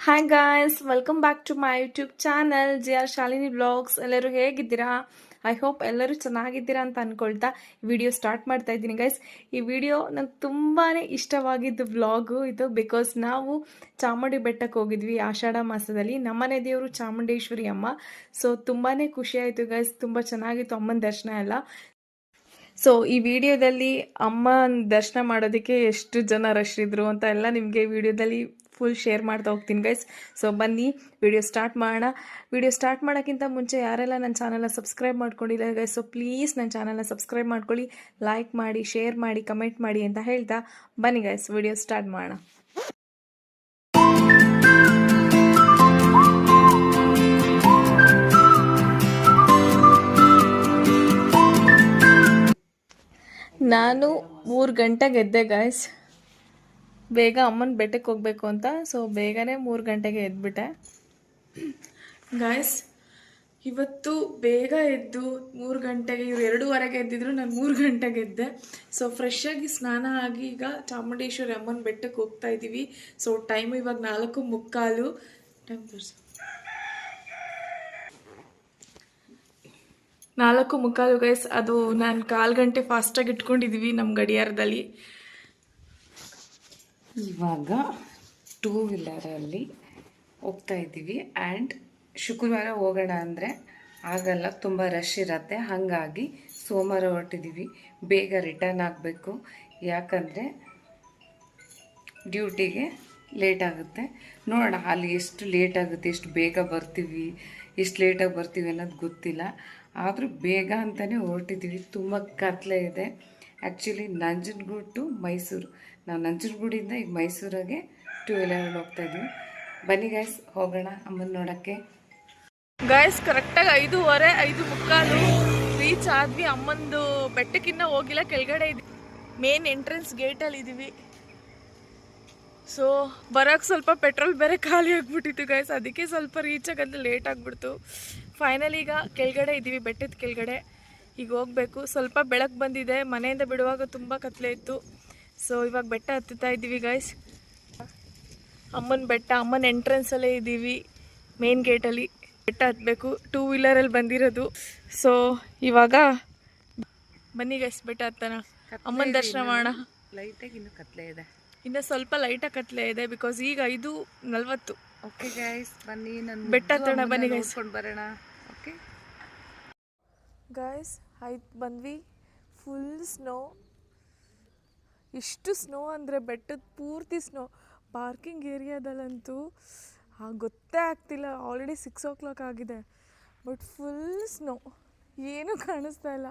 Hi guys welcome back to my YouTube channel G R Shalini blogs ಎಲ್ಲರೂ ಹೇಗಿದ್ದೀರಾ? I hope ಎಲ್ಲರೂ ಚೆನ್ನಾಗಿದ್ದೀರಾ ಅಂತ ಅನ್ಕೊಳ್ತಾ ವಿಡಿಯೋ ಸ್ಟಾರ್ಟ್ ಮಾಡ್ತಾ ಇದ್ದೀನಿ ಗೈಸ್ ಈ ವಿಡಿಯೋ ನಂಗೆ ತುಂಬಾ ಇಷ್ಟವಾಗಿದ್ದು ವ್ಲಾಗು ಇದು ಬಿಕಾಸ್ ನಾವು ಚಾಮುಂಡಿ ಬೆಟ್ಟಕ್ಕೆ ಹೋಗಿದ್ವಿ ಆಷಾಢ ಮಾಸದಲ್ಲಿ. ನಮ್ಮನೆ ದೇವರು ಚಾಮುಂಡೇಶ್ವರಿ ಅಮ್ಮ. ಸೊ ತುಂಬಾ ಖುಷಿಯಾಯಿತು ಗೈಸ್ ತುಂಬ ಚೆನ್ನಾಗಿತ್ತು ಅಮ್ಮನ ದರ್ಶನ ಎಲ್ಲ. ಸೊ ಈ ವಿಡಿಯೋದಲ್ಲಿ ಅಮ್ಮನ ದರ್ಶನ ಮಾಡೋದಕ್ಕೆ ಎಷ್ಟು ಜನ ರಶ್ ಇದ್ರು ಅಂತ ಎಲ್ಲ ನಿಮಗೆ ವಿಡಿಯೋದಲ್ಲಿ ಫುಲ್ ಶೇರ್ ಮಾಡ್ತಾ ಹೋಗ್ತೀನಿ ಗೈಸ್ ಸೊ ಬನ್ನಿ ವಿಡಿಯೋ ಸ್ಟಾರ್ಟ್ ಮಾಡೋಣ. ವಿಡಿಯೋ ಸ್ಟಾರ್ಟ್ ಮಾಡೋಕ್ಕಿಂತ ಮುಂಚೆ ಯಾರೆಲ್ಲ ನನ್ನ ಚಾನಲ್ನ ಸಬ್ಸ್ಕ್ರೈಬ್ ಮಾಡ್ಕೊಂಡಿಲ್ಲ ಗೈಸ್ ಸೊ ಪ್ಲೀಸ್ ನನ್ನ ಚಾನಲ್ನ ಸಬ್ಸ್ಕ್ರೈಬ್ ಮಾಡ್ಕೊಳ್ಳಿ. ಲೈಕ್ ಮಾಡಿ ಶೇರ್ ಮಾಡಿ ಕಮೆಂಟ್ ಮಾಡಿ ಅಂತ ಹೇಳ್ತಾ ಬನ್ನಿ ಗೈಸ್ ವಿಡಿಯೋ ಸ್ಟಾರ್ಟ್ ಮಾಡೋಣ. ನಾನು ಮೂರು ಗಂಟೆಗೆ ಎದ್ದೆ ಗಾಯ್ಸ್ ಬೇಗ ಅಮ್ಮನ ಬೆಟ್ಟಕ್ಕೆ ಹೋಗ್ಬೇಕು ಅಂತ. ಸೊ ಬೇಗನೆ ಮೂರು ಗಂಟೆಗೆ ಎದ್ಬಿಟ್ಟೆ. ಗಾಯ್ಸ್ ಇವತ್ತು ಬೇಗ ಎದ್ದು ಮೂರು ಗಂಟೆಗೆ, ಇವ್ರು ಎರಡೂವರೆಗೆ ಎದ್ದಿದ್ರು, ನಾನು ಮೂರು ಗಂಟೆಗೆ ಎದ್ದೆ. ಸೊ ಫ್ರೆಶ್ ಆಗಿ ಸ್ನಾನ ಆಗಿ ಈಗ ಚಾಮುಂಡೇಶ್ವರಿ ಅಮ್ಮನ ಬೆಟ್ಟಕ್ಕೆ ಹೋಗ್ತಾ ಇದ್ದೀವಿ ಸೊ ಟೈಮ್ ಇವಾಗ ನಾಲ್ಕು ಮುಕ್ಕಾಲು. ಟೈಮ್ ತೋರಿಸಿ. ನಾಲ್ಕು ಮುಕ್ಕಾಲು ಗೈಸ್ ಅದು ನಾನು ಕಾಲು ಗಂಟೆ ಫಾಸ್ಟಾಗಿ ಇಟ್ಕೊಂಡಿದ್ದೀವಿ ನಮ್ಮ ಗಡಿಯಾರದಲ್ಲಿ. ಇವಾಗ ಟೂ ವೀಲರಲ್ಲಿ ಹೋಗ್ತಾ ಇದ್ದೀವಿ. ಆ್ಯಂಡ್ ಶುಕ್ರವಾರ ಹೋಗೋಣ ಅಂದರೆ ಆಗಲ್ಲ, ತುಂಬ ರಶ್ ಇರತ್ತೆ. ಹಾಗಾಗಿ ಸೋಮವಾರ ಹೊರಟಿದ್ದೀವಿ ಬೇಗ ರಿಟರ್ನ್ ಆಗಬೇಕು. ಯಾಕಂದರೆ ಡ್ಯೂಟಿಗೆ ಲೇಟ್ ಆಗುತ್ತೆ. ನೋಡೋಣ, ಅಲ್ಲಿ ಎಷ್ಟು ಲೇಟ್ ಆಗುತ್ತೆ, ಎಷ್ಟು ಬೇಗ ಬರ್ತೀವಿ, ಎಷ್ಟು ಲೇಟಾಗಿ ಬರ್ತೀವಿ ಅನ್ನೋದು ಗೊತ್ತಿಲ್ಲ. ಆದರೂ ಬೇಗ ಅಂತಲೇ ಹೊರಟಿದ್ದೀವಿ ತುಂಬ ಕತ್ಲೆ ಇದೆ. Actually Nanjangud to Mysuru. ನಾವು ನಂಜನಗೂಡಿಂದ ಈಗ ಮೈಸೂರಿಗೆ ಟೂ ವೀಲರಲ್ಲಿ ಹೋಗ್ತಾ ಇದ್ವಿ. ಬನ್ನಿ ಗೈಸ್ ಹೋಗೋಣ, ಅಮ್ಮನ ನೋಡೋಕ್ಕೆ. ಗಾಯ್ಸ್ ಕರೆಕ್ಟಾಗಿ ಐದೂವರೆ, ಐದು ಮುಕ್ಕಾಲು ರೀಚ್ ಆದ್ವಿ. ಅಮ್ಮಂದು ಬೆಟ್ಟಕ್ಕಿನ್ನ ಹೋಗಿಲ್ಲ, ಕೆಳಗಡೆ ಇದ್ವಿ. ಮೇನ್ ಎಂಟ್ರೆನ್ಸ್ ಗೇಟಲ್ಲಿ ಇದ್ದೀವಿ ಸೊ ಬರೋಕ್ಕೆ ಸ್ವಲ್ಪ ಪೆಟ್ರೋಲ್ ಬೇರೆ ಖಾಲಿ ಆಗಿಬಿಟ್ಟಿತ್ತು ಗಾಯ್ಸ್ ಅದಕ್ಕೆ ಸ್ವಲ್ಪ ರೀಚ್ ಆಗಂತ ಲೇಟ್ ಆಗಿಬಿಡ್ತು. ಫೈನಲ್ ಈಗ ಕೆಳಗಡೆ ಇದ್ದೀವಿ ಬೆಟ್ಟದ ಕೆಳಗಡೆ. ಈಗ ಹೋಗಬೇಕು. ಸ್ವಲ್ಪ ಬೆಳಕು ಬಂದಿದೆ. ಮನೆಯಿಂದ ಬಿಡುವಾಗ ತುಂಬ ಕತ್ಲೆ ಇತ್ತು. ಸೊ ಇವಾಗ ಬೆಟ್ಟ ಹತ್ತುತ್ತಾ ಇದ್ದೀವಿ ಗಾಯ್ಸ್ ಅಮ್ಮನ ಬೆಟ್ಟ ಅಮ್ಮನ ಎಂಟ್ರೆನ್ಸಲ್ಲೇ ಇದ್ದೀವಿ ಮೇನ್ ಗೇಟಲ್ಲಿ ಬೆಟ್ಟ ಹತ್ತಬೇಕು ಟೂ ವೀಲರಲ್ಲಿ ಬಂದಿರೋದು. ಸೊ ಇವಾಗ ಬನ್ನಿ ಗಾಯ್ಸ್ ಬೆಟ್ಟ ಹತ್ತನ ಅಮ್ಮನ ದರ್ಶನ ಮಾಡೋಣ. ಲೈಟಾಗಿ ಇನ್ನು ಕತ್ಲೆ ಇದೆ. ಇನ್ನು ಸ್ವಲ್ಪ ಲೈಟಾಗಿ ಕತ್ಲೆ ಇದೆ ಬಿಕಾಸ್ ಈಗ ಐದು ನಲ್ವತ್ತು. ಓಕೆ ಗೈಸ್ ಬನ್ನಿ ನನ್ನ ಬೆಟ್ಟ ಹತ್ತೋಣ, ಬನ್ನಿ. ನೋಡ್ಕೊಂಡು ಬರೋಣ. ಓಕೆ ಗಾಯ್ಸ್ ಆಯ್ತು ಬಂದ್ವಿ. ಫುಲ್ ಸ್ನೋ ಇಷ್ಟು ಸ್ನೋ ಅಂದರೆ ಬೆಟ್ಟದ ಪೂರ್ತಿ ಸ್ನೋ. ಪಾರ್ಕಿಂಗ್ ಏರಿಯಾದಲ್ಲಂತೂ ಗೊತ್ತೇ ಆಗ್ತಿಲ್ಲ. ಆಲ್ರೆಡಿ ಸಿಕ್ಸ್ ಓ ಕ್ಲಾಕ್ ಆಗಿದೆ. ಬಟ್ ಫುಲ್ ಸ್ನೋ ಏನೂ ಕಾಣಿಸ್ತಾ ಇಲ್ಲ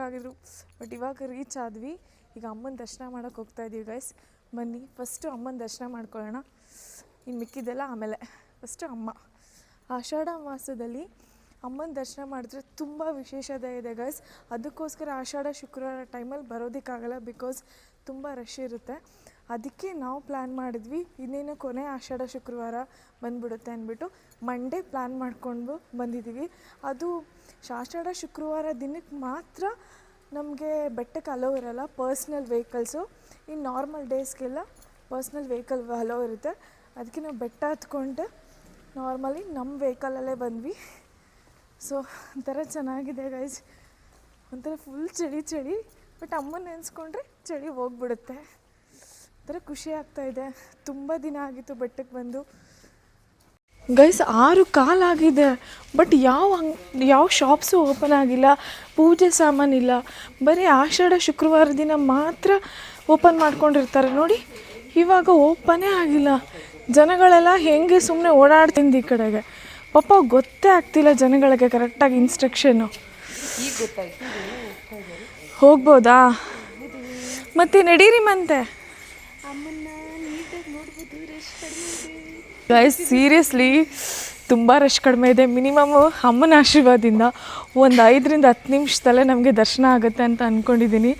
ಹಾಗಿದ್ರು. ಬಟ್ ಇವಾಗ ರೀಚ್ ಆದ್ವಿ. ಈಗ ಅಮ್ಮನ ದರ್ಶನ ಮಾಡೋಕ್ಕೆ ಹೋಗ್ತಾ ಇದ್ದೀವಿ ಗೈಸ್ ಬನ್ನಿ ಫಸ್ಟು ಅಮ್ಮನ ದರ್ಶನ ಮಾಡ್ಕೊಳ್ಳೋಣ. ಇನ್ನು ಮಿಕ್ಕಿದ್ದೆಲ್ಲ ಆಮೇಲೆ. ಫಸ್ಟು ಅಮ್ಮ. ಆಷಾಢ ಮಾಸದಲ್ಲಿ ಅಮ್ಮನ ದರ್ಶನ ಮಾಡಿದ್ರೆ ತುಂಬ ವಿಶೇಷತೆ ಇದೆ ಗೈಸ್ ಅದಕ್ಕೋಸ್ಕರ ಆಷಾಢ ಶುಕ್ರವಾರ ಟೈಮಲ್ಲಿ ಬರೋದಕ್ಕಾಗಲ್ಲ ಬಿಕಾಸ್ ತುಂಬ ರಶ್ ಇರುತ್ತೆ. ಅದಕ್ಕೆ ನಾವು ಪ್ಲ್ಯಾನ್ ಮಾಡಿದ್ವಿ. ಇನ್ನೇನು ಕೊನೆ ಆಷಾಢ ಶುಕ್ರವಾರ ಬಂದ್ಬಿಡುತ್ತೆ ಅಂದ್ಬಿಟ್ಟು ಮಂಡೇ ಪ್ಲ್ಯಾನ್ ಮಾಡಿಕೊಂಡು ಬಂದಿದ್ದೀವಿ. ಅದು ಆಷಾಢ ಶುಕ್ರವಾರ ದಿನಕ್ಕೆ ಮಾತ್ರ ನಮಗೆ ಬೆಟ್ಟಕ್ಕೆ ಅಲೋ ಇರೋಲ್ಲ ಪರ್ಸ್ನಲ್ ವೆಹಿಕಲ್ಸು ಇನ್ನು ನಾರ್ಮಲ್ ಡೇಸ್ಗೆಲ್ಲ ಪರ್ಸ್ನಲ್ ವೆಹಿಕಲ್ ಅಲೋ ಇರುತ್ತೆ. ಅದಕ್ಕೆ ನಾವು ಬೆಟ್ಟ ಹತ್ಕೊಂಡು ನಾರ್ಮಲಿ ನಮ್ಮ ವೆಹಿಕಲಲ್ಲೇ ಬಂದ್ವಿ. ಸೊ ಒಂಥರ ಚೆನ್ನಾಗಿದೆ ಗೈಸ್ ಒಂಥರ ಫುಲ್ ಚಳಿ ಚಳಿ. ಬಟ್ ಅಮ್ಮನ ನೆನೆಸ್ಕೊಂಡ್ರೆ ಚಳಿ ಹೋಗ್ಬಿಡುತ್ತೆ. ಒಂಥರ ಖುಷಿ ಆಗ್ತಾ ಇದೆ. ತುಂಬ ದಿನ ಆಗಿತ್ತು ಬೆಟ್ಟಕ್ಕೆ ಬಂದು. ಗೈಸ್ ಆರು ಕಾಲಾಗಿದೆ ಬಟ್ ಯಾವ ಅಂಗ್ ಯಾವ ಶಾಪ್ಸು ಓಪನ್ ಆಗಿಲ್ಲ, ಪೂಜೆ ಸಾಮಾನಿಲ್ಲ ಬರೀ ಆಷಾಢ, ಶುಕ್ರವಾರ ದಿನ ಮಾತ್ರ ಓಪನ್ ಮಾಡ್ಕೊಂಡಿರ್ತಾರೆ. ನೋಡಿ, ಇವಾಗ ಓಪನೇ ಆಗಿಲ್ಲ. ಜನಗಳೆಲ್ಲ ಹೆಂಗೆ ಸುಮ್ಮನೆ ಓಡಾಡ್ತಿಂದು ಈ ಕಡೆಗೆ. ಪಾಪ ಗೊತ್ತೇ ಆಗ್ತಿಲ್ಲ ಜನಗಳಿಗೆ ಕರೆಕ್ಟಾಗಿ ಇನ್ಸ್ಟ್ರಕ್ಷನ್ನು ಹೋಗ್ಬೋದಾ? ಮತ್ತೆ ನಡೀರಿ ಮಂತೆ ಗೈಸ್ ಸೀರಿಯಸ್ಲಿ ತುಂಬ ರಶ್ ಕಡಿಮೆ ಇದೆ. ಮಿನಿಮಮ್ ಅಮ್ಮನ ಆಶೀರ್ವಾದದಿಂದ ಒಂದು ಐದರಿಂದ ಹತ್ತು ನಿಮಿಷದಲ್ಲೇ ನಮಗೆ ದರ್ಶನ ಆಗುತ್ತೆ ಅಂತ ಅಂದ್ಕೊಂಡಿದ್ದೀನಿ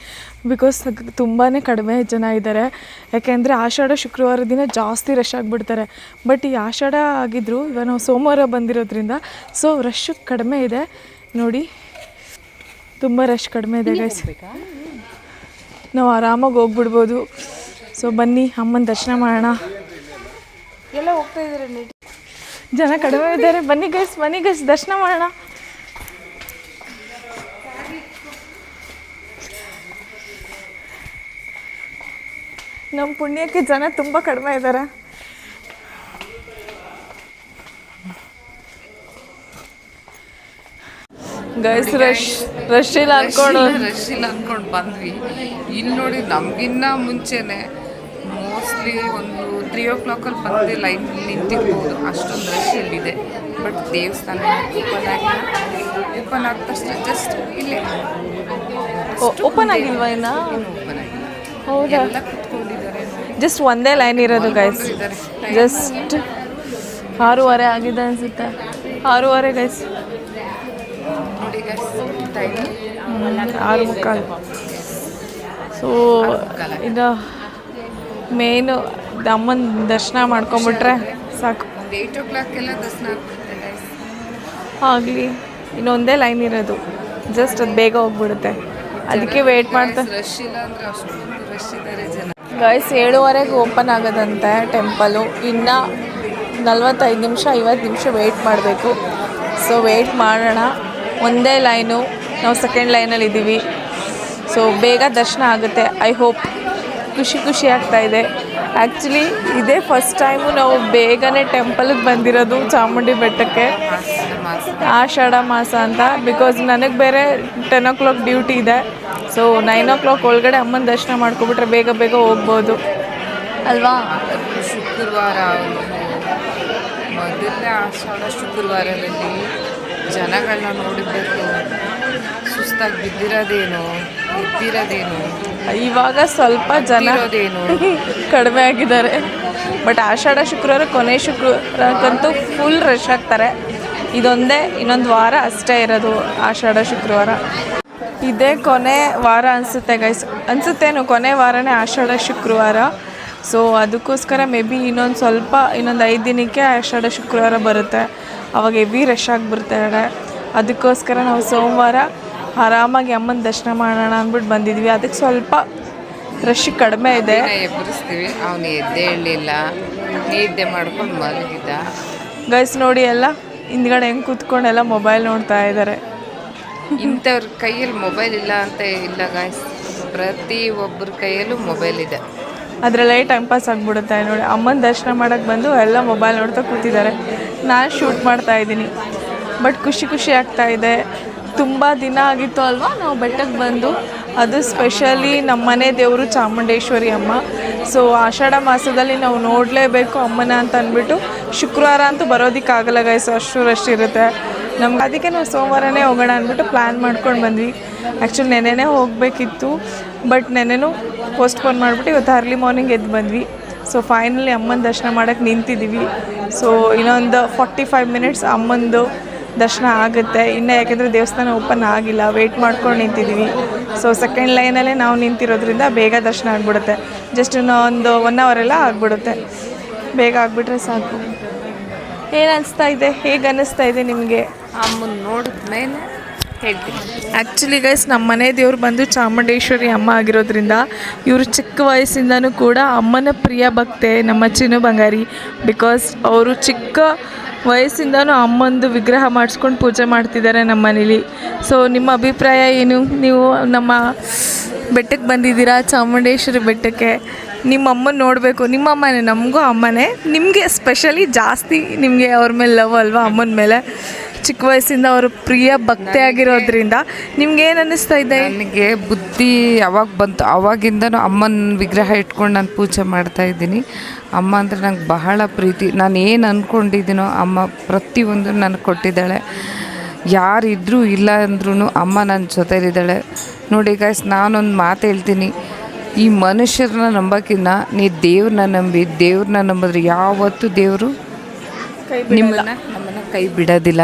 ಬಿಕಾಸ್ ತುಂಬಾ ಕಡಿಮೆ ಜನ ಇದ್ದಾರೆ ಯಾಕೆಂದರೆ ಆಷಾಢ, ಶುಕ್ರವಾರ ದಿನ ಜಾಸ್ತಿ ರಶ್ ಆಗಿಬಿಡ್ತಾರೆ. ಬಟ್ ಈ ಆಷಾಢ ಆಗಿದ್ದರು ಇವಾಗ ನಾವು ಸೋಮವಾರ ಬಂದಿರೋದ್ರಿಂದ ಸೊ ರಶ್ ಕಡಿಮೆ ಇದೆ. ನೋಡಿ ತುಂಬ ರಶ್ ಕಡಿಮೆ ಇದೆ ಗೈಸ್ ನಾವು ಆರಾಮಾಗಿ ಹೋಗ್ಬಿಡ್ಬೋದು. ಸೊ ಬನ್ನಿ ಅಮ್ಮನ ದರ್ಶನ ಮಾಡೋಣ. ಎಲ್ಲ ಹೋಗ್ತಾ ಇದ್ದಾರೆ ಜನ ಕಡಿಮೆ ಇದ್ದಾರೆ. ಬನ್ನಿ ಗೈಸ್ ಬನ್ನಿ ಗೈಸ್ ದರ್ಶನ ಮಾಡೋಣ. ನಮ್ಮ ಪುಣ್ಯಕ್ಕೆ ಜನ ತುಂಬ ಕಡಿಮೆ ಇದ್ದಾರೆ. ಗೈಸ್ ರಶ್ ರಶ್ ಇಲ್ಲ ಅನ್ಕೊಂಡು ರಶ್ ಇಲ್ಲ ಅನ್ಕೊಂಡು ಬಂದ್ವಿ. ಇಲ್ಲಿ ನೋಡಿ ನಮಗಿನ್ನ ಮುಂಚೆನೆ ಮೋಸ್ಟ್ಲಿ ಒಂದು ತ್ರೀ ಓ ಕ್ಲಾಕಲ್ಲಿ ಬಂದು ಲೈನ್ ನಿಂತಿರ್ಬೋದು. ಅಷ್ಟೊಂದು ರಶ್ ಇಲ್ಲಿದೆ. ಬಟ್ ದೇವಸ್ಥಾನ ಓಪನ್ ಆಗಿಲ್ಲ ಓಪನ್ ಆದ ತಕ್ಷಣ ಜಸ್ಟ್ ಇಲ್ಲೇ. ಓಪನ್ ಆಗಿಲ್ವಾ ಇನ್ನ? ಓಪನ್ ಆಗಿಲ್ಲ. ಹೌದಾ? ಕುತ್ಕೊಂಡಿದ್ದಾರೆ. ಜಸ್ಟ್ ಒಂದೇ ಲೈನ್ ಇರೋದು ಗೈಸ್ ಜಸ್ಟ್ ಆರೂವರೆ ಆಗಿದೆ ಅನ್ಸುತ್ತೆ. ಆರೂವರೆ ಗೈಸ್ ಟೈಮ್ ಆರು ಮುಕ್ಕಾಲು ಸೊ ಇದು ಮೇನು ಅಮ್ಮನ ದರ್ಶನ ಮಾಡ್ಕೊಂಬಿಟ್ರೆ ಸಾಕು. ಏಯ್ಟ್ ಓ ಕ್ಲಾಕೆಲ್ಲ ದರ್ಶನ ಆಗಲಿ ಇನ್ನೊಂದೇ ಲೈನ್ ಇರೋದು. ಜಸ್ಟ್ ಅದು ಬೇಗ ಹೋಗ್ಬಿಡುತ್ತೆ. ಅದಕ್ಕೆ ವೇಟ್ ಮಾಡ್ತಾ ರಶ್ ಇಲ್ಲ ಅಂದ್ರೆ ಅಷ್ಟೊಂದು ರಶ್ ಇದ್ದಾರೆ ಜನ. ಗೈಸ್ ಏಳುವರೆಗೆ ಓಪನ್ ಆಗೋದಂತೆ ಟೆಂಪಲು ಇನ್ನು ನಲ್ವತ್ತೈದು ನಿಮಿಷ ಐವತ್ತು ನಿಮಿಷ ವೆಯ್ಟ್ ಮಾಡಬೇಕು. ಸೊ ವೆಯ್ಟ್ ಮಾಡೋಣ. ಒಂದೇ ಲೈನು, ನಾವು ಸೆಕೆಂಡ್ ಲೈನಲ್ಲಿ ಇದ್ದೀವಿ. ಸೊ ಬೇಗ ದರ್ಶನ ಆಗುತ್ತೆ. ಐ ಹೋಪ್ ಖುಷಿ ಖುಷಿ ಆಗ್ತಾ ಇದೆ. ಆ್ಯಕ್ಚುಲಿ ಇದೇ ಫಸ್ಟ್ ಟೈಮು ನಾವು ಬೇಗನೆ ಟೆಂಪಲ್ಗೆ ಬಂದಿರೋದು ಚಾಮುಂಡಿ ಬೆಟ್ಟಕ್ಕೆ. ಆಷಾಢ ಮಾಸ ಅಂತ ಬಿಕಾಸ್ ನನಗೆ ಬೇರೆ ಟೆನ್ ಓ ಕ್ಲಾಕ್ ಡ್ಯೂಟಿ ಇದೆ. ಸೊ ನೈನ್ ಓ ಕ್ಲಾಕ್ ಒಳಗಡೆ ಅಮ್ಮನ ದರ್ಶನ ಮಾಡ್ಕೊಬಿಟ್ರೆ ಬೇಗ ಬೇಗ ಹೋಗ್ಬೋದು. ಅಲ್ವಾ? ಶುಕ್ರವಾರ, ಮೊದಲನೇ ಆಷಾಢ ಶುಕ್ರವಾರದಲ್ಲಿ ಜನಗಳನ್ನ ನೋಡಬೇಕು ಸುಸ್ತಾಗಿ ಬಿದ್ದಿರೋದೇನು ಎದ್ದಿರೋದೇನು ಇವಾಗ ಸ್ವಲ್ಪ ಜನ ಇರೋದೇನು ಕಡಿಮೆ ಆಗಿದ್ದಾರೆ. ಬಟ್ ಆಷಾಢ ಶುಕ್ರವಾರ ಕೊನೆ ಶುಕ್ರವಾರಕ್ಕಂತೂ ಫುಲ್ ರಶ್ ಆಗ್ತಾರೆ. ಇದೊಂದೇ ಇನ್ನೊಂದು ವಾರ ಅಷ್ಟೇ ಇರೋದು ಆಷಾಢ ಶುಕ್ರವಾರ. ಇದೇ ಕೊನೆ ವಾರ ಅನಿಸುತ್ತೆ ಗೈಸ್ ಅನಿಸುತ್ತೇನು? ಕೊನೆ ವಾರನೇ ಆಷಾಢ ಶುಕ್ರವಾರ. ಸೊ ಅದಕ್ಕೋಸ್ಕರ ಮೇ ಬಿ ಇನ್ನೊಂದು ಸ್ವಲ್ಪ ಇನ್ನೊಂದು ಐದು ದಿನಕ್ಕೆ ಆಷಾಢ ಶುಕ್ರವಾರ ಬರುತ್ತೆ. ಅವಾಗ ಹೆವಿ ರಶ್ ಆಗಿಬಿಡ್ತಾರೆ ಅದಕ್ಕೋಸ್ಕರ ನಾವು ಸೋಮವಾರ ಆರಾಮಾಗಿ ಅಮ್ಮನ ದರ್ಶನ ಮಾಡೋಣ ಅಂದ್ಬಿಟ್ಟು ಬಂದಿದ್ವಿ. ಅದಕ್ಕೆ ಸ್ವಲ್ಪ ರಶ್ ಕಡಿಮೆ ಇದೆ. ಎಬ್ಬರಿಸ್ತೀವಿ. ಅವನು ಎದ್ದೇ ಹೇಳಲಿಲ್ಲ ನಿದ್ದೆ ಮಾಡ್ಕೊಂಡು ಮಲಗಿದ್ದ. ಗೈಸ್ ನೋಡಿ ಎಲ್ಲ ಹಿಂದ್ಗಡೆ ಹೆಂಗೆ ಕೂತ್ಕೊಂಡೆಲ್ಲ ಮೊಬೈಲ್ ನೋಡ್ತಾ ಇದ್ದಾರೆ ಇಂಥವ್ರ ಕೈಯಲ್ಲಿ ಮೊಬೈಲ್ ಇಲ್ಲ ಅಂತ ಇಲ್ಲ ಗಾಯ್ಸ್ ಪ್ರತಿ ಒಬ್ಬರ ಕೈಯಲ್ಲೂ ಮೊಬೈಲ್ ಇದೆ. ಅದರಲ್ಲೇ ಟೈಮ್ ಪಾಸ್ ಆಗಿಬಿಡುತ್ತೆ. ನೋಡಿ, ಅಮ್ಮನ ದರ್ಶನ ಮಾಡೋಕ್ಕೆ ಬಂದು ಎಲ್ಲ ಮೊಬೈಲ್ ನೋಡ್ತಾ ಕೂತಿದ್ದಾರೆ. ನಾನು ಶೂಟ್ ಮಾಡ್ತಾ ಇದ್ದೀನಿ. ಬಟ್ ಖುಷಿ ಖುಷಿ ಆಗ್ತಾ ಇದೆ. ತುಂಬ ದಿನ ಆಗಿತ್ತು ಅಲ್ವಾ ನಾವು ಬೆಟ್ಟಕ್ಕೆ ಬಂದು. ಅದು ಸ್ಪೆಷಲಿ ನಮ್ಮ ಮನೆ ದೇವರು ಚಾಮುಂಡೇಶ್ವರಿ ಅಮ್ಮ. ಸೊ ಆಷಾಢ ಮಾಸದಲ್ಲಿ ನಾವು ನೋಡಲೇಬೇಕು ಅಮ್ಮನ ಅಂತ ಅಂದ್ಬಿಟ್ಟು ಶುಕ್ರವಾರ ಅಂತೂ ಬರೋದಕ್ಕಾಗಲ್ಲ ಗೈಸ್ ಅಷ್ಟು ರಶ್ ಇರುತ್ತೆ. ನಮ್ಗೆ ಅದಕ್ಕೆ ನಾವು ಸೋಮವಾರನೇ ಹೋಗೋಣ ಅಂದ್ಬಿಟ್ಟು ಪ್ಲ್ಯಾನ್ ಮಾಡ್ಕೊಂಡು ಬಂದ್ವಿ. ಆ್ಯಕ್ಚುಲಿ ನೆನೆನೇ ಹೋಗಬೇಕಿತ್ತು. ಬಟ್ ನೆನೆನೂ ಪೋಸ್ಟ್ಪೋನ್ ಮಾಡಿಬಿಟ್ಟು ಇವತ್ತು ಅರ್ಲಿ ಮಾರ್ನಿಂಗ್ ಎದ್ದು ಬಂದ್ವಿ. ಸೊ ಫೈನಲಿ ಅಮ್ಮನ ದರ್ಶನ ಮಾಡೋಕ್ಕೆ ನಿಂತಿದ್ದೀವಿ ಸೊ ಇನ್ನೊಂದು ಫಾರ್ಟಿ ಫೈವ್ ಮಿನಿಟ್ಸ್ ಅಮ್ಮಂದು ದರ್ಶನ ಆಗುತ್ತೆ. ಇನ್ನು ಯಾಕೆಂದರೆ ದೇವಸ್ಥಾನ ಓಪನ್ ಆಗಿಲ್ಲ ವೆಯ್ಟ್ ಮಾಡ್ಕೊಂಡು ನಿಂತಿದ್ದೀವಿ ಸೊ ಸೆಕೆಂಡ್ ಲೈನಲ್ಲೇ ನಾವು ನಿಂತಿರೋದ್ರಿಂದ ಬೇಗ ದರ್ಶನ ಆಗಿಬಿಡುತ್ತೆ. ಜಸ್ಟ್ ಇನ್ನೊಂದು ಒನ್ ಅವರೆಲ್ಲ ಆಗಿಬಿಡುತ್ತೆ. ಬೇಗ ಆಗಿಬಿಟ್ರೆ ಸಾಕು. ಏನು ಅನಿಸ್ತಾ ಇದೆ? ಹೇಗೆ ಅನ್ನಿಸ್ತಾ ಇದೆ ನಿಮಗೆ? ಅಮ್ಮನ ನೋಡಿದ ಮೇಲೆ ಹೇಳ್ತೀನಿ ಆ್ಯಕ್ಚುಲಿ ಗೈಸ್ ನಮ್ಮ ಮನೆ ದೇವ್ರು ಬಂದು ಚಾಮುಂಡೇಶ್ವರಿ ಅಮ್ಮ ಆಗಿರೋದ್ರಿಂದ ಇವರು ಚಿಕ್ಕ ವಯಸ್ಸಿಂದನೂ ಕೂಡ ಅಮ್ಮನ ಪ್ರಿಯ ಭಕ್ತೆ ನಮ್ಮ ಚಿನ್ನು ಬಂಗಾರಿ ಬಿಕಾಸ್ ಅವರು ಚಿಕ್ಕ ವಯಸ್ಸಿಂದನೂ ಅಮ್ಮಂದು ವಿಗ್ರಹ ಮಾಡಿಸ್ಕೊಂಡು ಪೂಜೆ ಮಾಡ್ತಿದ್ದಾರೆ ನಮ್ಮ ಮನೇಲಿ. ಸೊ ನಿಮ್ಮ ಅಭಿಪ್ರಾಯ ಏನು? ನೀವು ನಮ್ಮ ಬೆಟ್ಟಕ್ಕೆ ಬಂದಿದ್ದೀರಾ? ಚಾಮುಂಡೇಶ್ವರಿ ಬೆಟ್ಟಕ್ಕೆ? ನಿಮ್ಮ ಅಮ್ಮನ ನೋಡಬೇಕು. ನಿಮ್ಮ ಅಮ್ಮನೇ, ನಮಗೂ ಅಮ್ಮನೇ. ನಿಮಗೆ ಸ್ಪೆಷಲಿ ಜಾಸ್ತಿ ನಿಮಗೆ ಅವ್ರ ಮೇಲೆ ಲವ್ ಅಲ್ವಾ ಅಮ್ಮನ ಮೇಲೆ? ಚಿಕ್ಕ ವಯಸ್ಸಿಂದ ಅವರು ಪ್ರಿಯ ಭಕ್ತಿ ಆಗಿರೋದ್ರಿಂದ ನಿಮ್ಗೆ ಏನು ಅನ್ನಿಸ್ತಾ ಇದೆ? ನನಗೆ ಬುದ್ಧಿ ಯಾವಾಗ ಬಂತು. ಅವಾಗಿಂದನೂ ಅಮ್ಮನ ವಿಗ್ರಹ ಇಟ್ಕೊಂಡು ನಾನು ಪೂಜೆ ಮಾಡ್ತಾ ಇದ್ದೀನಿ. ಅಮ್ಮ ಅಂದರೆ ನಂಗೆ ಬಹಳ ಪ್ರೀತಿ. ನಾನು ಏನು ಅಂದ್ಕೊಂಡಿದ್ದೀನೋ ಅಮ್ಮ ಪ್ರತಿಯೊಂದು ನನಗೆ ಕೊಟ್ಟಿದ್ದಾಳೆ. ಯಾರಿದ್ರೂ ಇಲ್ಲ ಅಂದ್ರೂ ಅಮ್ಮ ನನ್ನ ಜೊತೆಲಿದ್ದಾಳೆ. ನೋಡಿ ಗಾಯ್ಸ್ ನಾನೊಂದು ಮಾತು ಹೇಳ್ತೀನಿ. ಈ ಮನುಷ್ಯರನ್ನ ನಂಬೋಕ್ಕಿಂತ ನೀ ದೇವ್ರನ್ನ ನಂಬಿ ದೇವ್ರನ್ನ ನಂಬಿದ್ರೆ ಯಾವತ್ತೂ ದೇವರು ನಮ್ಮನ್ನು ಕೈ ಬಿಡೋದಿಲ್ಲ.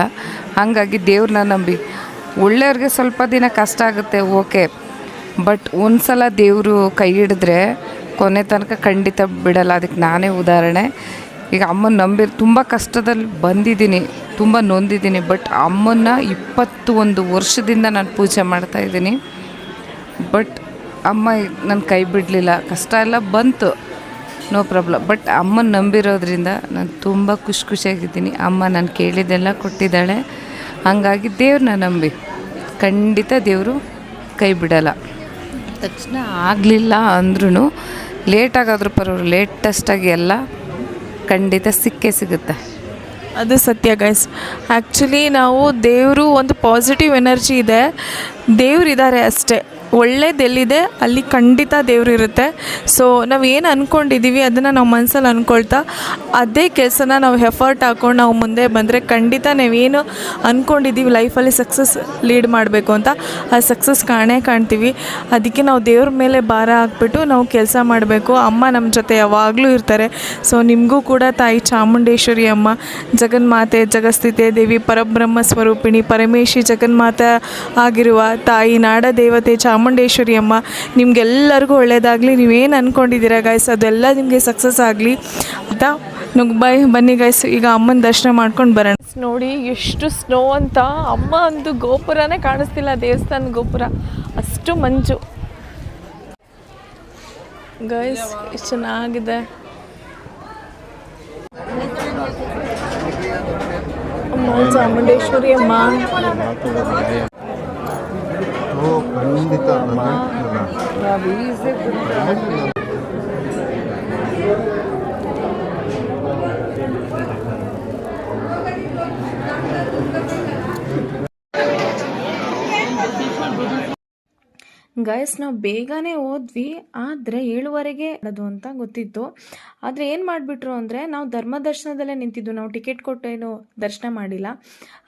ಹಾಗಾಗಿ ದೇವ್ರನ್ನ ನಂಬಿ. ಒಳ್ಳೆಯವ್ರಿಗೆ ಸ್ವಲ್ಪ ದಿನ ಕಷ್ಟ ಆಗುತ್ತೆ, ಓಕೆ. ಬಟ್ ಒಂದ್ಸಲ ದೇವರು ಕೈ ಹಿಡಿದ್ರೆ ಕೊನೆ ತನಕ ಖಂಡಿತ ಬಿಡಲ್ಲ. ಅದಕ್ಕೆ ನಾನೇ ಉದಾಹರಣೆ. ಈಗ ಅಮ್ಮನ ನಂಬಿ ತುಂಬ ಕಷ್ಟದಲ್ಲಿ ಬಂದಿದ್ದೀನಿ, ತುಂಬ ನೊಂದಿದ್ದೀನಿ. ಬಟ್ ಅಮ್ಮನ್ನ ಇಪ್ಪತ್ತು ಒಂದು ವರ್ಷದಿಂದ ನಾನು ಪೂಜೆ ಮಾಡ್ತಾಯಿದ್ದೀನಿ ಬಟ್ ಅಮ್ಮ ನನ್ನ ಕೈ ಬಿಡಲಿಲ್ಲ. ಕಷ್ಟ ಎಲ್ಲ ಬಂತು. ನೋ ಪ್ರಾಬ್ಲಮ್ ಬಟ್ ಅಮ್ಮನ ನಂಬಿರೋದ್ರಿಂದ ನಾನು ತುಂಬ ಖುಷಿ ಖುಷಿಯಾಗಿದ್ದೀನಿ. ಅಮ್ಮ ನಾನು ಕೇಳಿದ್ದೆಲ್ಲ ಕೊಟ್ಟಿದ್ದಾಳೆ. ಹಾಗಾಗಿ ದೇವ್ರನ್ನ ನಂಬಿ. ಖಂಡಿತ ದೇವರು ಕೈ ಬಿಡಲ್ಲ. ತಕ್ಷಣ ಆಗಲಿಲ್ಲ ಅಂದ್ರೂ ಲೇಟಾಗಾದ್ರೂ ಪರವಾಗಿಲ್ಲ ಲೇಟೆಸ್ಟಾಗಿ ಎಲ್ಲ ಖಂಡಿತ ಸಿಕ್ಕೇ ಸಿಗುತ್ತೆ. ಅದು ಸತ್ಯ ಗೈಸ್ ಆ್ಯಕ್ಚುಲಿ ನಾವು ದೇವರು ಒಂದು ಪಾಸಿಟಿವ್ ಎನರ್ಜಿ ಇದೆ. ದೇವ್ರು ಇದ್ದಾರೆ ಅಷ್ಟೇ. ಒಳ್ಳೇದೆಲ್ಲಿದೆ, ಅಲ್ಲಿ ಖಂಡಿತ ದೇವರು ಇರುತ್ತೆ. ಸೊ ನಾವು ಏನು ಅಂದ್ಕೊಂಡಿದ್ದೀವಿ ಅದನ್ನು ನಾವು ಮನಸ್ಸಲ್ಲಿ ಅಂದ್ಕೊಳ್ತಾ ಅದೇ ಕೆಲಸನ ನಾವು ಎಫರ್ಟ್ ಹಾಕ್ಕೊಂಡು ನಾವು ಮುಂದೆ ಬಂದರೆ ಖಂಡಿತ ನಾವೇನು ಅಂದ್ಕೊಂಡಿದ್ದೀವಿ ಲೈಫಲ್ಲಿ ಸಕ್ಸಸ್ ಲೀಡ್ ಮಾಡಬೇಕು ಅಂತ, ಆ ಸಕ್ಸಸ್ ಕಾಣೇ ಕಾಣ್ತೀವಿ. ಅದಕ್ಕೆ ನಾವು ದೇವ್ರ ಮೇಲೆ ಭಾರ ಹಾಕ್ಬಿಟ್ಟು ನಾವು ಕೆಲಸ ಮಾಡಬೇಕು. ಅಮ್ಮ ನಮ್ಮ ಜೊತೆ ಯಾವಾಗಲೂ ಇರ್ತಾರೆ. ಸೊ ನಿಮಗೂ ಕೂಡ ತಾಯಿ ಚಾಮುಂಡೇಶ್ವರಿ ಅಮ್ಮ, ಜಗನ್ಮಾತೆ, ಜಗಸ್ಥಿತೆ ದೇವಿ, ಪರಬ್ರಹ್ಮ ಸ್ವರೂಪಿಣಿ, ಪರಮೇಶಿ ಜಗನ್ಮಾತ ಆಗಿರುವ ತಾಯಿ ನಾಡ ದೇವತೆ ಚಾಮುಂಡೇಶ್ವರಿ ಅಮ್ಮ, ನಿಮಗೆಲ್ಲರಿಗೂ ಒಳ್ಳೆಯದಾಗಲಿ ನೀವೇನು ಅಂದ್ಕೊಂಡಿದ್ದೀರಾ ಗೈಸ್ ಅದೆಲ್ಲ ನಿಮಗೆ ಸಕ್ಸಸ್ ಆಗಲಿ ಆಯಿತಾ ನುಗ್ ಬಾಯ್, ಬನ್ನಿ ಗೈಸ್ ಈಗ ಅಮ್ಮನ ದರ್ಶನ ಮಾಡ್ಕೊಂಡು ಬರೋಣ. ನೋಡಿ ಎಷ್ಟು ಸ್ನೋ ಅಂತ. ಅಮ್ಮ ಒಂದು ಗೋಪುರನೇ ಕಾಣಿಸ್ತಿಲ್ಲ ದೇವಸ್ಥಾನ ಗೋಪುರ. ಅಷ್ಟು ಮಂಜು. ಗೈಸ್ ಎಷ್ಟು ಚೆನ್ನಾಗಿದೆ. ಅಮ್ಮ ಚಾಮುಂಡೇಶ್ವರಿ ಅಮ್ಮ. ಓ ಖಂಡಿತ ನನಗೆ ಗೈಸ್ ನಾವು ಬೇಗನೆ ಹೋದ್ವಿ ಆದರೆ ಏಳುವರೆಗೆ ಅದು ಅಂತ ಗೊತ್ತಿತ್ತು. ಆದರೆ ಏನು ಮಾಡಿಬಿಟ್ರು ಅಂದರೆ, ನಾವು ಧರ್ಮ ದರ್ಶನದಲ್ಲೇ ನಿಂತಿದ್ದು ನಾವು ಟಿಕೆಟ್ ಕೊಟ್ಟು ಏನು ದರ್ಶನ ಮಾಡಿಲ್ಲ.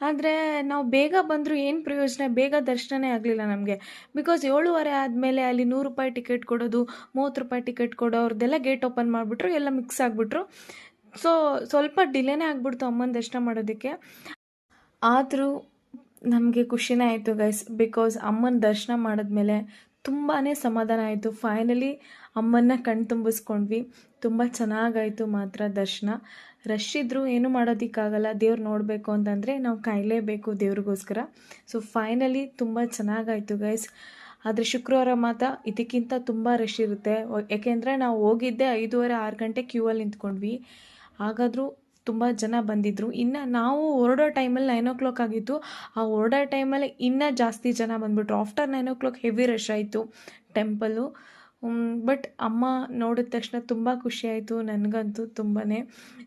ಆದರೆ ನಾವು ಬೇಗ ಬಂದರೂ ಏನು ಪ್ರಯೋಜನ? ಬೇಗ ದರ್ಶನನೇ ಆಗಲಿಲ್ಲ ನಮಗೆ. ಬಿಕಾಸ್ ಏಳುವರೆ ಆದಮೇಲೆ ಅಲ್ಲಿ ನೂರು ರೂಪಾಯಿ ಟಿಕೆಟ್ ಕೊಡೋದು, ಮೂವತ್ತು ರೂಪಾಯಿ ಟಿಕೆಟ್ ಕೊಡೋರ್ದೆಲ್ಲ ಗೇಟ್ ಓಪನ್ ಮಾಡಿಬಿಟ್ರು, ಎಲ್ಲ ಮಿಕ್ಸ್ ಆಗಿಬಿಟ್ರು. ಸೊ ಸ್ವಲ್ಪ ಡಿಲೇನೇ ಆಗಿಬಿಡ್ತು ಅಮ್ಮನ ದರ್ಶನ ಮಾಡೋದಕ್ಕೆ. ಆದರೂ ನಮಗೆ ಖುಷಿನೇ ಆಯಿತು ಗೈಸ್ ಬಿಕಾಸ್ ಅಮ್ಮನ ದರ್ಶನ ಮಾಡಿದ್ಮೇಲೆ ತುಂಬಾ ಸಮಾಧಾನ ಆಯಿತು. ಫೈನಲಿ ಅಮ್ಮನ್ನ ಕಣ್ತುಂಬಿಸ್ಕೊಂಡ್ವಿ ತುಂಬ ಚೆನ್ನಾಗಾಯಿತು ಮಾತ್ರ ದರ್ಶನ. ರಶ್ ಇದ್ದರೂ ಏನೂ ಮಾಡೋದಕ್ಕಾಗಲ್ಲ. ದೇವ್ರು ನೋಡಬೇಕು ಅಂತಂದರೆ ನಾವು ಕಾಯಲೇಬೇಕು ದೇವ್ರಿಗೋಸ್ಕರ. ಸೊ ಫೈನಲಿ ತುಂಬ ಚೆನ್ನಾಗಾಯಿತು ಗೈಸ್ ಆದರೆ ಶುಕ್ರವಾರ ಮಾತ್ರ ಇದಕ್ಕಿಂತ ತುಂಬ ರಶ್ ಇರುತ್ತೆ. ಯಾಕೆಂದರೆ ನಾವು ಹೋಗಿದ್ದೆ ಐದೂವರೆ ಆರು ಗಂಟೆ ಕ್ಯೂ ಅಲ್ಲಿ ನಿಂತ್ಕೊಂಡ್ವಿ. ಹಾಗಾದರೂ ತುಂಬ ಜನ ಬಂದಿದ್ದರು ಇನ್ನು ನಾವು ಹೊರಡೋ ಟೈಮಲ್ಲಿ ನೈನ್ ಓ ಕ್ಲಾಕ್ ಆಗಿತ್ತು. ಆ ಹೊರಡೋ ಟೈಮಲ್ಲಿ ಇನ್ನೂ ಜಾಸ್ತಿ ಜನ ಬಂದುಬಿಟ್ರು. After nine o'clock heavy rush ಆಯಿತು ಟೆಂಪಲ್ಲು ಬಟ್ ಅಮ್ಮ ನೋಡಿದ ತಕ್ಷಣ ತುಂಬ ಖುಷಿಯಾಯಿತು ನನಗಂತೂ ತುಂಬಾ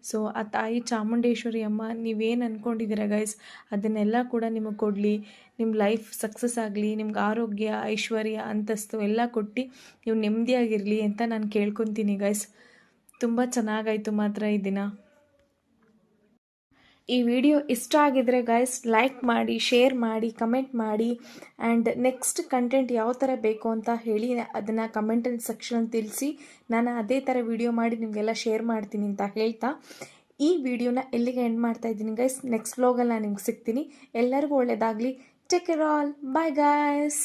ಸೊ ಆ ತಾಯಿ ಚಾಮುಂಡೇಶ್ವರಿ ಅಮ್ಮ, ನೀವೇನು ಅಂದ್ಕೊಂಡಿದ್ದೀರ ಗೈಸ್ ಅದನ್ನೆಲ್ಲ ಕೂಡ ನಿಮಗೆ ಕೊಡಲಿ. ನಿಮ್ಮ ಲೈಫ್ ಸಕ್ಸಸ್ ಆಗಲಿ, ನಿಮ್ಗೆ ಆರೋಗ್ಯ, ಐಶ್ವರ್ಯ, ಅಂತಸ್ತು ಎಲ್ಲ ಕೊಟ್ಟು ನೀವು ನೆಮ್ಮದಿಯಾಗಿರಲಿ ಅಂತ ನಾನು ಕೇಳ್ಕೊತೀನಿ ಗೈಸ್ ತುಂಬ ಚೆನ್ನಾಗಾಯಿತು ಮಾತ್ರ ಈ ದಿನ. ಈ ವಿಡಿಯೋ ಇಷ್ಟ ಆಗಿದ್ರೆ ಗೈಸ್ ಲೈಕ್ ಮಾಡಿ ಶೇರ್ ಮಾಡಿ ಕಮೆಂಟ್ ಮಾಡಿ ಆ್ಯಂಡ್ ನೆಕ್ಸ್ಟ್ ಕಂಟೆಂಟ್ ಯಾವ ಥರ ಬೇಕು ಅಂತ ಹೇಳಿ ಅದನ್ನು ಕಮೆಂಟ್ ಸೆಕ್ಷನ್ ತಿಳಿಸಿ. ನಾನು ಅದೇ ಥರ ವಿಡಿಯೋ ಮಾಡಿ ನಿಮಗೆಲ್ಲ ಶೇರ್ ಮಾಡ್ತೀನಿ ಅಂತ ಹೇಳ್ತಾ. ಈ ವಿಡಿಯೋನ ಎಲ್ಲಿಗೆ ಎಂಡ್ ಮಾಡ್ತಾ ಇದ್ದೀನಿ ಗೈಸ್ ನೆಕ್ಸ್ಟ್ ವ್ಲಾಗಲ್ಲಿ ನಾನು ನಿಮ್ಗೆ ಸಿಗ್ತೀನಿ. ಎಲ್ಲರಿಗೂ ಒಳ್ಳೆಯದಾಗಲಿ take care all bye guys